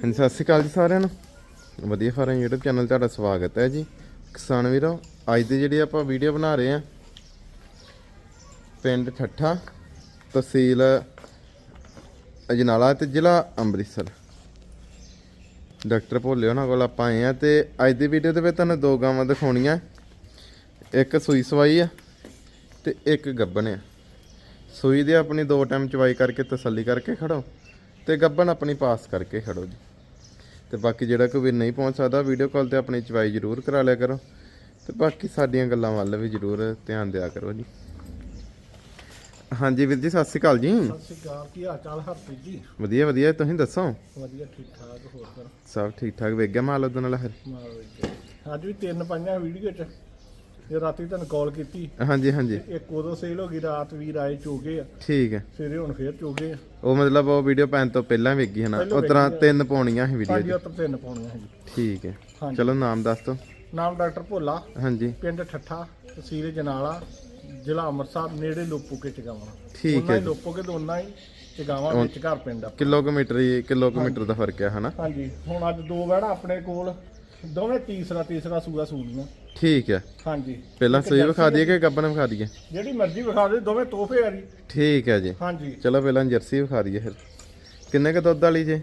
ਹਾਂਜੀ, ਸਤਿ ਸ਼੍ਰੀ ਅਕਾਲ ਜੀ ਸਾਰਿਆਂ ਨੂੰ। ਵਧੀਆ ਫਾਰਮ YouTube ਚੈਨਲ ਤੁਹਾਡਾ ਸਵਾਗਤ ਹੈ ਜੀ। ਕਿਸਾਨ ਵੀਰੋ, ਅੱਜ ਦੀ ਜਿਹੜੀ ਆਪਾਂ ਵੀਡੀਓ ਬਣਾ ਰਹੇ ਆ ਪਿੰਡ ਠੱਠਾ, ਤਹਿਸੀਲ ਅਜਨਾਲਾ ਤੇ ਜ਼ਿਲ੍ਹਾ ਅੰਮ੍ਰਿਤਸਰ। ਡਾਕਟਰ ਭੋਲੇ ਉਹਨਾਂ ਕੋਲ ਆਪਾਂ ਆਏ ਆ ਤੇ ਅੱਜ ਦੀ ਵੀਡੀਓ ਦੇ ਵਿੱਚ ਤੁਹਾਨੂੰ ਦੋ ਗਾਵਾਂ ਦਿਖਾਉਣੀਆਂ। ਇੱਕ ਸੂਈ ਸਵਾਈ ਆ ਤੇ ਇੱਕ ਗੱਬਣ ਆ। ਸੂਈ ਦੇ ਆਪਣੀ ਦੋ ਟਾਈਮ ਚਵਾਈ ਕਰਕੇ ਤਸੱਲੀ ਕਰਕੇ ਖੜੋ ਤੇ ਗੱਬਣ ਆਪਣੀ ਪਾਸ ਕਰਕੇ ਖੜੋ ਜੀ। ਤੇ ਬਾਕੀ ਜਿਹੜਾ ਕੋਈ ਨਹੀਂ ਪਹੁੰਚ ਸਕਦਾ ਵੀਡੀਓ ਕਾਲ ਤੇ ਆਪਣੀ ਚਵਾਈ ਜ਼ਰੂਰ ਕਰਾ ਲਿਆ ਕਰੋ। ਤੇ ਬਾਕੀ ਸਾਡੀਆਂ ਗੱਲਾਂ ਵੱਲ ਵੀ ਜ਼ਰੂਰ ਧਿਆਨ ਦਿਆ ਕਰੋ ਜੀ। ਹਾਂਜੀ ਵੀਰ ਜੀ ਸਤਿ ਸ਼੍ਰੀ ਅਕਾਲ ਜੀ। ਸਤਿ ਸ਼੍ਰੀ ਅਕਾਲ ਕੀ ਹਾਲ ਚਾਲ ਹਰਪ੍ਰੀਤ ਜੀ? ਵਧੀਆ ਵਧੀਆ ਤੁਸੀਂ ਦੱਸੋ? ਵਧੀਆ ਠੀਕ ਠਾਕ ਹੋਰ ਸਭ ਠੀਕ ਠਾਕ ਵੇਖ ਗਿਆ ਮਾਲ ਉਹਦੇ ਨਾਲ ਫਿਰ? ਮਾਰ ਵਿੱਚ ਅੱਜ ਵੀ ਤਿੰਨ ਪੰਜਾਂ ਵੀਡੀਓ ਚ। ਇਹ ਰਾਤੀ ਤੁਹਾਨੂੰ ਕਾਲ ਕੀਤੀ। ਹਾਂਜੀ ਹਾਂਜੀ। ਇੱਕ ਉਦੋਂ ਸੇਲ ਹੋ ਗਈ ਰਾਤ ਵੀਰ ਆਏ ਚੋਗੇ ਆ। ਠੀਕ ਹੈ। ਸਵੇਰੇ ਹੁਣ ਫੇਰ ਚੋਗੇ ਆ। ਉਹ ਮਤਲਬ ਉਹ ਵੀਡੀਓ ਪੈਣ ਤੋਂ ਪਹਿਲਾਂ ਵੇਖੀ ਹੈ ਨਾ ਪਹਿਲਾਂ ਉਹ ਤਰ੍ਹਾਂ ਵੇਖੀ ਤਿੰਨ ਪਾਉਣੀਆਂ ਸੀ ਵੀਡੀਓ ਹਾਂਜੀ ਉਹ ਤਾਂ ਤਿੰਨ ਪਾਉਣੀਆਂ ਸੀ। ਠੀਕ ਹੈ। ਹਾਂਜੀ। ਚਲੋ ਨਾਮ ਦੱਸ ਦਿਓ। ਨਾਮ ਡਾਕਟਰ ਭੋਲਾ। ਹਾਂਜੀ। ਪਿੰਡ ਠੱਠਾ ਤਹਿਸੀਲ ਜਨਾਲਾ ਜ਼ਿਲ੍ਹਾ ਅੰਮ੍ਰਿਤਸਰ ਨੇੜੇ ਲੋਪੋਕੇ ਚਗਾਵਾਂ। ਠੀਕ ਉਹਨਾਂ ਹੈ ਹੀ ਲੋਪੋਕੇ ਤੋਂ ਉਹਨਾਂ ਹੀ ਚਗਾਵਾਂ ਵਿੱਚ ਘਰ ਪਿੰਡ ਆ। ਕਿਲੋਮੀਟਰ ਹੀ ਕਿਲੋਮੀਟਰ ਦਾ ਫ਼ਰਕ ਹੈ ਹਨਾ। ਹਾਂਜੀ। ਹੁਣ ਅੱਜ ਦੋ ਵੜਾ ਆਪਣੇ ਕੋਲ ਦੋਵੇਂ ਤੀਸਰਾ ਤੀਸਰਾ ਸੂਆ ਸੂਣੀਆਂ ਠੀਕ ਹੈ। ਹਾਂਜੀ। ਪਹਿਲਾਂ ਜਰਸੀ ਵਿਖਾ ਦਈਏ ਕਿ ਗੱਬਨ ਵਿਖਾ ਦਈਏ? ਜਿਹੜੀ ਮਰਜ਼ੀ ਵਿਖਾ ਦੇ ਦੋਵੇਂ ਤੋਹਫੇ ਆ ਜੀ। ਠੀਕ ਹੈ ਜੀ। ਹਾਂਜੀ। ਚਲੋ ਪਹਿਲਾਂ ਜਰਸੀ ਵਿਖਾ ਦਈਏ ਫਿਰ। ਕਿੰਨੇ ਕ ਦੁੱਧ ਵਾਲੀ ਜੇ?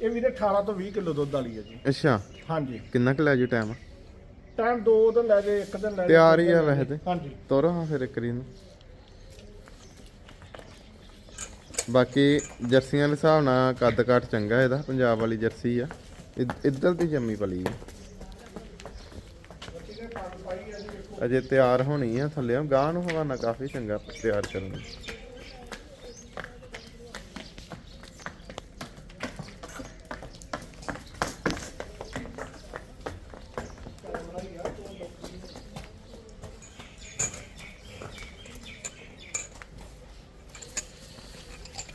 ਇਹ ਵੀਰੇ 18 ਤੋਂ 20 ਕਿਲੋ ਦੁੱਧ ਵਾਲੀ ਹੈ ਜੀ। ਅੱਛਾ। ਹਾਂਜੀ। ਕਿੰਨਾ ਕੁ ਲੈ ਜੂ ਟਾਈਮ? ਟਾਈਮ ਦੋ ਦਿਨ ਲੈ ਜੇ ਇੱਕ ਦਿਨ ਲੈ ਜੇ ਤਿਆਰ ਹੀ ਆ ਵੈਸੇ। ਤੇ। ਹਾਂਜੀ। ਤੋਰੋ ਹਾਂ ਫਿਰ ਇੱਕ ਰੀ ਨੂੰ ਬਾਕੀ ਜਰਸੀਆਂ ਦੇ ਹਿਸਾਬ ਨਾਲ ਕੱਦ ਕਾਠ ਚੰਗਾ ਇਹਦਾ ਪੰਜਾਬ ਵਾਲੀ ਜਰਸੀ ਆ। ਇ- ਇੱਧਰ ਦੀ ਜੰਮੀ ਪਲੀ ਹੈ ਅਜੇ ਤਿਆਰ ਹੋਣੀ ਆ ਥੱਲੇ ਗਾਂ ਨੂੰ ਹਵਾਨਾ ਕਾਫੀ ਚੰਗਾ ਤਿਆਰ ਕਰਨ ਨੂੰ।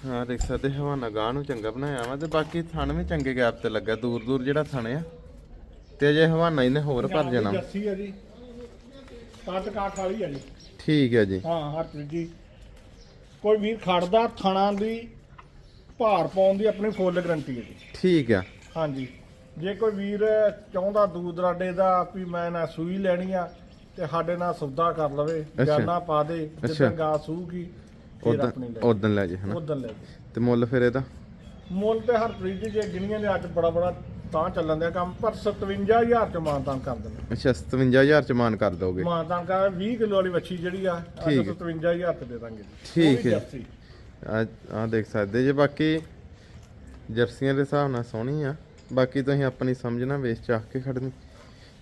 ਹਾਂ ਦੇਖ ਸਕਦੇ ਹਵਾਨਾ ਗਾਂ ਨੂੰ ਚੰਗਾ ਬਣਾਇਆ ਵਾ ਤੇ ਬਾਕੀ ਥਣ ਵੀ ਚੰਗੇ ਗੈਪ ਤੇ ਲੱਗਾ ਦੂਰ ਦੂਰ ਜਿਹੜਾ ਥਣ ਆ। ਤੇ ਅਜੇ ਹਵਾਨਾ ਇਹਨੇ ਹੋਰ ਭਰ ਜਾਣਾ। ਜੱਸੀ ਹੈ ਜੀ। ਕੱਟ ਕਾਠ ਵਾਲੀ ਹੈ ਜੀ। ਠੀਕ ਹੈ ਜੀ। ਹਾਂ ਹਰਪ੍ਰੀਤ ਜੀ। ਕੋਈ ਵੀਰ ਖੜਦਾ ਥਣਾ ਦੀ ਭਾਰ ਪਾਉਣ ਦੀ ਆਪਣੀ ਫੁੱਲ ਗਰੰਟੀ ਹੈ ਜੀ। ਠੀਕ ਆ। ਹਾਂਜੀ। ਜੇ ਕੋਈ ਵੀਰ ਚਾਹੁੰਦਾ ਦੂਰ ਦਰਾਡੇ ਦਾ ਵੀ ਮੈਂ ਨਾ ਸੂਈ ਲੈਣੀ ਆ ਤੇ ਸਾਡੇ ਨਾਲ ਸੌਦਾ ਕਰ ਲਵੇ। ਜਾਨਾ ਪਾ ਦੇ। ਜਿੱਦਾਂ ਗਾ ਸੂਗੀ ਫਿਰ ਉਦੋਂ ਆਪਣੀ ਲੈ ਉਦੋਂ ਲੈ ਜੇ ਹਨਾ? ਉਦੋਂ ਲੈ ਜੀ। ਤੇ ਮੁੱਲ ਫਿਰ ਇਹਦਾ? ਮੁੱਲ ਤੇ ਹਰਪ੍ਰੀਤ ਜੀ ਜੇ ਗਿਣੀਆਂ ਦੇ ਅੱਜ ਬੜਾ ਬੜਾ ਤਾਂ ਚੱਲਣ ਦਿਆ ਕੰਮ ਪਰ 57000 ਚ ਮਾਨਤਾਨ ਕਰ ਦਿੰਦੇ। ਅੱਛਾ 57000 ਚ ਮਾਨ ਕਰ ਦੋਗੇ? ਮਾਨਤਾਨ ਕਰ 20 ਕਿਲੋ ਵਾਲੀ ਵੱਛੀ ਜਿਹੜੀ ਆ ਅੱਜ ਠੀਕ ਹੈ। 57000 ਚ ਦੇ ਦਾਂਗੇ। ਜੀ। ਠੀਕ ਉਹ ਵੀ ਹੈ। ਜਰਸੀ। ਆ ਆ ਦੇਖ ਸਕਦੇ ਜੇ ਬਾਕੀ ਜਰਸੀਆਂ ਦੇ ਹਿਸਾਬ ਨਾਲ ਸੋਹਣੀ ਆ। ਬਾਕੀ ਤੁਸੀਂ ਆਪਣੀ ਸਮਝਣਾ ਵੇਚ ਚਾਹ ਕੇ ਖੜਨੀ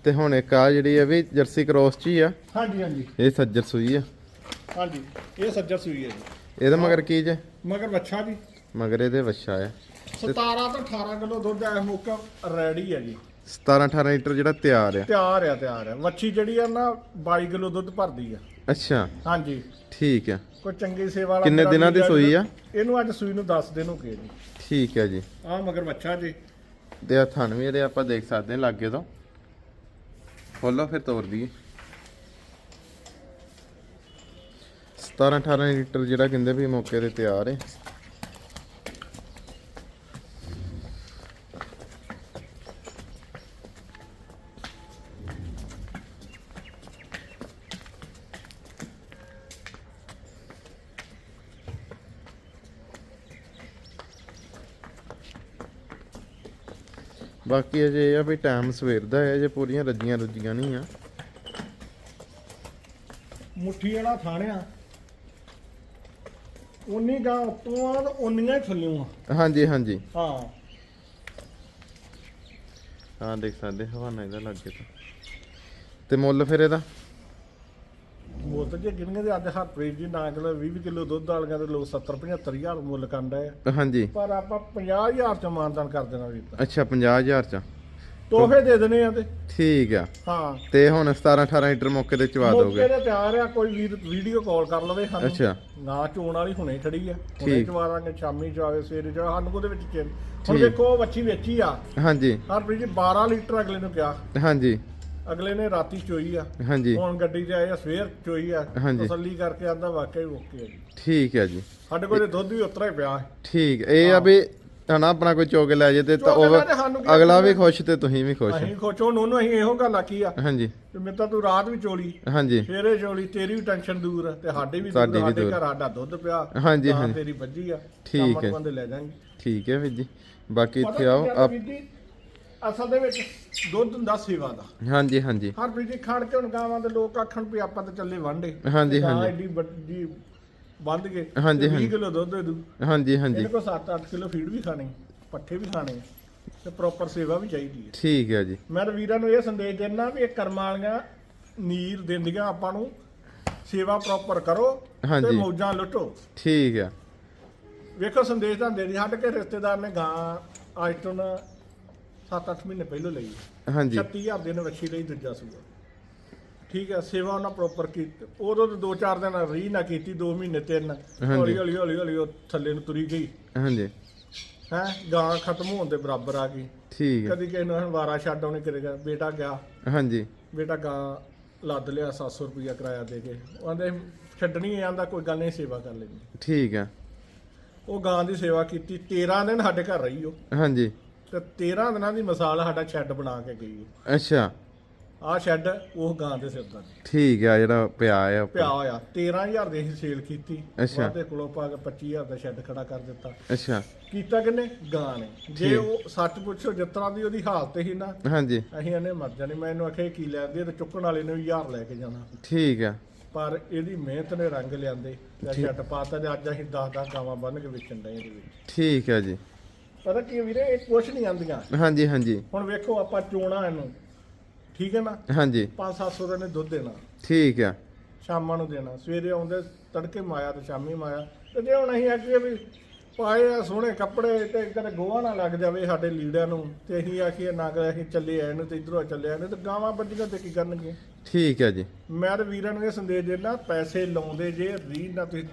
ਤੇ ਹੁਣ ਇੱਕ ਆ ਜਿਹੜੀ ਆ ਵੀ ਜਰਸੀ ਕ੍ਰੋਸ ਚ ਹੀ ਆ। ਹਾਂਜੀ ਹਾਂਜੀ। ਇਹ ਸੱਜਰ ਸੂਈ ਆ। ਹਾਂਜੀ ਇਹ ਸੱਜਰ ਸੂਈ ਹੈ ਜੀ। ਇਹਦਾ ਮਗਰ ਕੀ ਜੇ? ਮਗਰ ਵੱਛਾ ਜੀ। ਮਗਰ ਇਹਦੇ ਵੱਛਾ ਆ। 17 ਤੋਂ 18 ਕਿਲੋ ਦੁੱਧ ਐ ਮੁੱਕਾ ਰੈਡੀ ਹੈ ਜੀ। 17 18 ਲੀਟਰ ਜਿਹੜਾ ਤਿਆਰ ਆ। ਤਿਆਰ ਆ ਤਿਆਰ ਆ। ਵੱਛੀ ਜਿਹੜੀ ਆ ਨਾ 22 ਕਿਲੋ ਦੁੱਧ ਭਰਦੀ ਆ। ਅੱਛਾ। ਹਾਂਜੀ। ਠੀਕ ਆ। ਕੋਈ ਚੰਗੀ ਸੇਵਾ ਵਾਲਾ ਕਿੰਨੇ ਦਿਨਾਂ ਦੀ ਸੂਈ ਆ? ਇਹਨੂੰ ਅੱਜ ਸੂਈ ਨੂੰ 10 ਦਿਨ ਹੋ ਗਏ ਜੀ। ਠੀਕ ਹੈ ਜੀ। ਆ ਮਗਰ ਵੱਛਾ ਜੀ। ਤੇ ਆ ਥਣ ਵੀ ਇਹਦੇ ਆਪਾਂ ਦੇਖ ਸਕਦੇ ਹਾਂ ਲਾਗੇ ਤੋਂ। ਖੋਲੋ ਫਿਰ ਤੋੜ ਦਈਏ। 17 18 ਲੀਟਰ ਜਿਹੜਾ ਕਹਿੰਦੇ ਵੀ ਮੌਕੇ ਤੇ ਤਿਆਰ ਹੈ ਬਾਕੀ ਅਜੇ ਇਹ ਆ ਵੀ ਟਾਈਮ ਸਵੇਰ ਦਾ ਹੈ ਜੇ ਪੂਰੀਆਂ ਰੱਜੀਆਂ ਰੱਜੀਆਂ ਨਹੀਂ ਆ। ਮੁੱਠੀ ਵਾਲਾ ਥਾਣਿਆ। ਉਨੀ ਗਾਂ ਉੱਤੋਂ ਆ ਤੇ ਉਨੀਆਂ ਹੀ ਥੱਲਿਓਂ ਆ। ਹਾਂਜੀ ਹਾਂਜੀ। ਹਾਂ। ਹਾਂ ਦੇਖ ਸਕਦੇ ਹਵਾਨਾ ਇਹਦਾ ਲੱਗੇ ਤਾਂ। ਤੇ ਮੁੱਲ ਫਿਰ ਇਹਦਾ? ਮੁੱਲ ਤਾਂ ਜੇ ਗਿਣਗੇ ਤੇ ਅੱਜ ਹਰਪ੍ਰੀਤ ਜੀ ਨਾ ਕਿਲੋ 20 ਕਿਲੋ ਦੁੱਧ ਵਾਲੀਆਂ ਤੇ ਲੋਕ 70 75000 ਮੁੱਲ ਕੰਡਾ ਆ। ਹਾਂਜੀ। ਪਰ ਆਪਾਂ 50000 ਚ ਮਾਨਦਾਨ ਕਰ ਦੇਣਾ ਤਾਂ ਅੱਛਾ 50000 ਚ। ਤੋਹਫੇ ਦੇ ਦੇਣੇ ਆ ਤੇ। ਠੀਕ ਆ। ਹਾਂ। ਤੇ ਹੁਣ 17 18 ਲੀਟਰ ਮੌਕੇ ਤੇ ਚਵਾ ਮੌਕੇ ਦੋਗੇ ਤੇ ਤਿਆਰ ਆ ਕੋਈ ਵੀਰ ਵੀਡੀਓ ਕਾਲ ਕਰ ਲਵੇ ਸਾਨੂੰ। ਅੱਛਾ। ਨਾ ਚੋਣ ਵਾਲੀ ਹੁਣੇ ਖੜੀ ਆ। ਹੁਣੇ। ਚਵਾ ਦਾਂਗੇ ਸ਼ਾਮੀ ਚਵਾਵੇ ਸਵੇਰੇ ਚਵਾ ਸਾਨੂੰ ਉਹਦੇ ਵਿੱਚ ਚਿੰਨ। ਹੁਣ। ਦੇਖੋ ਵੱਛੀ ਵੇਚੀ ਆ। ਹਾਂਜੀ। ਹਰਪ੍ਰੀਤ ਜੀ 12 ਲੀਟਰ ਅਗਲੇ ਨੂੰ ਕਿਹਾ। ਹਾਂਜੀ। ਅਗਲੇ ਨੇ ਰਾਤੀ ਚੋਈ ਆ। ਹਾਂਜੀ। ਹੁਣ ਗੱਡੀ 'ਚ ਆਏ ਆ ਸਵੇਰ ਚੋਈ ਆ। ਤਸੱਲੀ ਕਰਕੇ ਆਂਦਾ ਵਾਕਿਆ ਹੀ ਓਕੇ ਆ ਜੀ। ਠੀਕ ਹੈ ਜੀ। ਸਾਡੇ ਕੋਲ ਦੁੱਧ ਵੀ ਉਤਰਾ ਹੀ ਪਿਆ। ਠੀਕ। ਇਹ ਆ ਵੀ ਹਨਾ ਆਪਣਾ ਕੋਈ ਚੋਗ ਲੈ ਜੇ ਤੇ ਤਾਂ ਚੁੱਕ ਉਹ ਲੈ ਸਾਨੂੰ ਕੀ ਅਗਲਾ ਵੀ। ਖੁਸ਼ ਤੇ ਤੁਸੀਂ ਵੀ ਖੁਸ਼ ਅਸੀਂ ਖੁਸ਼ ਹੁਣ ਉਹਨੂੰ ਅਸੀਂ ਇਹੋ ਗੱਲ ਆਖੀ ਆ ਹਾਂਜੀ ਕਿ ਮੇਰੇ ਤਾਂ ਤੂੰ ਰਾਤ ਵੀ ਚੋਲੀ ਹਾਂਜੀ ਸਵੇਰੇ ਚੋਲੀ ਤੇਰੀ ਵੀ ਟੈਨਸ਼ਨ ਦੂਰ ਆ ਤੇ ਸਾਡੀ ਵੀ ਸਾਡੀ ਦੂਰ ਵੀ ਸਾਡੇ ਦੂਰ। ਘਰ ਸਾਡਾ ਦੁੱਧ ਪਿਆ ਹਾਂਜੀ, ਹਾਂਜੀ। ਤੇਰੀ ਵੱਜੀ ਆ ਠੀਕ ਹੈ। ਬੰਦੇ ਲੈ ਜਾਣਗੇ ਠੀਕ ਹੈ ਵੀਰ ਜੀ ਬਾਕੀ ਇੱਥੇ ਆਓ ਆਪ ਅਸਲ ਦੇ ਵਿੱਚ ਦੁੱਧ ਹੁੰਦਾ ਸੇਵਾ ਦਾ ਹਾਂਜੀ ਹਾਂਜੀ ਹਰ ਵੀਰ ਜੀ ਖਾਣ ਕੇ ਹੁਣ ਗਾਵਾਂ ਦੇ ਲੋਕ ਆਖਣ ਵੀ ਆਪਾਂ ਤਾਂ ਚੱਲੇ ਵਾਂਡੇ ਹਾਂਜੀ, ਹਾਂਜੀ। ਐਡੀ ਵੱਡੀ ਬੰਦ ਕੇ ਹਾਂਜੀ, 20 ਹਾਂਜੀ। ਕਿਲੋ ਦੁੱਧ ਦੇ ਦੂ। ਹਾਂਜੀ ਹਾਂਜੀ। ਇਹਨੇ ਕੋ 7-8 ਕਿਲੋ ਫੀਡ ਵੀ ਖਾਣੀ ਪੱਠੇ ਵੀ ਖਾਣੇ ਤੇ ਪ੍ਰੋਪਰ ਸੇਵਾ ਵੀ ਚਾਹੀਦੀ ਹੈ। ਠੀਕ ਹੈ ਜੀ। ਮੈਂ ਤਾਂ ਵੀਰਾਂ ਨੂੰ ਇਹ ਸੰਦੇਸ਼ ਦਿੰਦਾ ਵੀ ਇਹ ਕਰਮਾਂ ਵਾਲੀਆਂ ਨੀਰ ਦਿੰਦੀਆਂ ਆਪਾਂ ਨੂੰ ਸੇਵਾ ਪ੍ਰੋਪਰ ਕਰੋ ਤੇ ਹਾਂਜੀ। ਮੌਜਾਂ ਲੁੱਟੋ। ਠੀਕ ਹੈ। ਵੇਖੋ ਸੰਦੇਸ਼ ਤਾਂ ਦੇ ਦੀ ਸਾਡੇ ਕੇ ਰਿਸ਼ਤੇਦਾਰ ਨੇ ਗਾਂ ਅੱਜ ਤੋਂ 7-8 ਮਹੀਨੇ ਪਹਿਲਾਂ ਲਈ ਹਾਂਜੀ। 36000 ਦੇ ਨੇ ਵੱਛੀ ਲਈ ਦੂਜਾ ਸੂਆ। ਠੀਕ ਹੈ ਸੇਵਾ ਉਹਨਾਂ ਪ੍ਰੋਪਰ ਕੀਤੀ ਉਦੋਂ ਤਾਂ 2-4 ਦਿਨ ਰੀ ਨਾ ਕੀਤੀ 2 ਮਹੀਨੇ ਤਿੰਨ। ਹੌਲੀ ਹੌਲੀ ਹੌਲੀ ਹੌਲੀ ਉਹ ਥੱਲੇ ਨੂੰ ਤੁਰੀ ਗਈ। ਹਾਂਜੀ। ਹੈ ਗਾਂ ਖਤਮ ਹੋਣ ਦੇ ਬਰਾਬਰ ਆ ਗਈ। ਠੀਕ ਹੈ। ਕਦੀ ਕਿਸੇ ਨੂੰ ਵਾਰਾ ਛੱਡ ਆਉਣੇ ਕਰੇਗਾ ਬੇਟਾ ਗਿਆ। ਹਾਂਜੀ। ਬੇਟਾ ਗਾਂ ਲੱਦ ਲਿਆ 700 ਰੁਪਇਆ ਕਿਰਾਇਆ ਦੇ ਕੇ। ਉਹ ਆਂਦੇ ਛੱਡਣੀ ਆਂਦਾ ਕੋਈ ਗੱਲ ਨਹੀਂ ਸੇਵਾ ਕਰ ਲੈਣੀ ਠੀਕ ਹੈ। ਉਹ ਗਾਂ ਦੀ ਸੇਵਾ ਕੀਤੀ 13 ਦਿਨ ਸਾਡੇ ਘਰ ਰਹੀ ਉਹ। ਹਾਂਜੀ। ਤੇ 13 ਦਿਨਾਂ ਦੀ ਮਿਸਾਲ ਸਾਡਾ ਸ਼ੈੱਡ ਬਣਾ ਕੇ ਗਈ ਉਹ। ਅੱਛਾ। ਆਹ ਸ਼ੈੱਡ ਉਹ ਗਾਂ ਦੇ ਸਿਰ ਦਾ। ਠੀਕ ਹੈ ਜਿਹੜਾ ਪਿਆ ਆ। ਉੱਪਰ। ਪਿਆ ਹੋਇਆ। 13000 ਦੀ ਅਸੀਂ ਸੇਲ ਕੀਤੀ। ਅੱਛਾ। ਉਹਦੇ ਕੋਲੋਂ ਪਾ ਕੇ 25000 ਦਾ ਸ਼ੈੱਡ ਖੜਾ ਕਰ ਦਿੱਤਾ। ਅੱਛਾ। ਕੀਤਾ ਕਿੰਨੇ? ਗਾਂ ਨੇ। ਜੇ। ਉਹ ਸੱਚ ਪੁੱਛੋ ਜਿਸ ਤਰ੍ਹਾਂ ਦੀ ਉਹਦੀ ਹਾਲਤ ਸੀ ਨਾ ਹਾਂਜੀ। ਅਸੀਂ ਇਹਨੇ ਮਰ ਜਾਣੀ। ਮੈਂ ਇਹਨੂੰ ਆਖਿਆ ਕੀ ਲੈਂਦੇ ਤੇ ਚੁੱਕਣ ਵਾਲੇ ਨੇ ਵੀ ਲੈ ਕੇ ਜਾਣਾ। ਠੀਕ ਹੈ ਪਰ ਇਹਦੀ ਮਿਹਨਤ ਨੇ ਰੰਗ ਲਿਆਂਦੇ। ਤੇ ਛੱਟ ਪਾਤਾ ਤੇ ਅੱਜ ਅਸੀਂ 10 10 ਗਾਵਾਂ ਬੰਨ ਕੇ ਵੇਚਣ ਡਏ ਇਹਦੇ ਵਿੱਚ। ਠੀਕ ਹੈ ਜੀ। ਪਤਾ ਕੀ ਵੀਰੇ ਇਹ ਕੁਛ ਨਹੀਂ ਆਂਦੀਆਂ ਹਾਂਜੀ ਹਾਂਜੀ। ਹੁਣ ਵੇਖੋ ਆਪਾਂ ਚੋਣਾ ਇਹਨੂੰ। ਠੀਕ ਹੈ ਨਾ? ਹਾਂਜੀ। 5-700 ਦਾ ਨੇ ਦੁੱਧ ਦੇਣਾ। ਠੀਕ ਹੈ ਸ਼ਾਮਾਂ ਨੂੰ ਦੇਣਾ। ਸਵੇਰੇ ਆਉਂਦੇ ਤੜਕੇ ਮਾਇਆ ਤੇ ਸ਼ਾਮੀ ਮਾਇਆ। ਤੇ ਜੇ ਹੁਣ ਅਸੀਂ ਆਖੀਏ ਵੀ ਪਾਏ ਆ ਸੋਹਣੇ ਕੱਪੜੇ ਤੇ ਕਦੇ ਗੋਹਾ ਨਾ ਲੱਗ ਜਾਵੇ ਸਾਡੇ ਲੀੜਿਆਂ ਨੂੰ ਤੇ ਅਸੀਂ ਆਖੀਏ ਨਾ ਕਿ ਅਸੀਂ ਚੱਲੇ ਆਏ ਨੂੰ ਤੇ ਇਧਰੋਂ ਚੱਲੇ ਆਏ ਨੂੰ ਤੇ ਗਾਵਾਂ ਬੱਜੀਆਂ ਤੇ ਕੀ ਕਰਨਗੀਆਂ? ਠੀਕ ਹੈ ਜੀ। ਮੈਂ ਤਾਂ ਵੀਰਾਂ ਨੂੰ ਇਹ ਸੰਦੇਸ਼ ਦੇਣਾ ਪੈਸੇ ਲਾਉਂਦੇ ਜੇ ਰੀਝ ਨਾ ਤੁਸੀਂ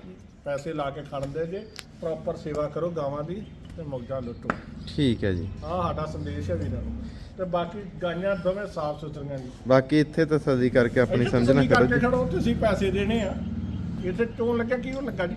ਪੈਸੇ ਲਾ ਕੇ ਖੜਦੇ ਜੇ ਪ੍ਰੋਪਰ ਸੇਵਾ ਕਰੋ ਗਾਵਾਂ ਦੀ ਤੇ ਮੌਜਾਂ ਲੁੱਟੋ। ਠੀਕ ਹੈ ਜੀ। ਆਹ ਸਾਡਾ ਸੰਦੇਸ਼ ਹੈ ਵੀਰਾਂ ਨੂੰ। ਤੇ ਬਾਕੀ ਗਾਈਆਂ ਦੋਵੇਂ ਸਾਫ਼ ਸੁਥਰੀਆਂ ਜੀ। ਬਾਕੀ ਇੱਥੇ ਤਸੱਲੀ ਕਰਕੇ ਆਪਣੀ ਸਮਝਣਾ ਕਰੋ ਕਰਕੇ ਜੀ। ਖੜੋ ਤੁਸੀਂ ਪੈਸੇ ਦੇਣੇ ਆ। ਇੱਥੇ ਚੋਣ ਲੱਗਿਆ ਕੀ ਉਹ ਲੱਗਾ ਜੀ?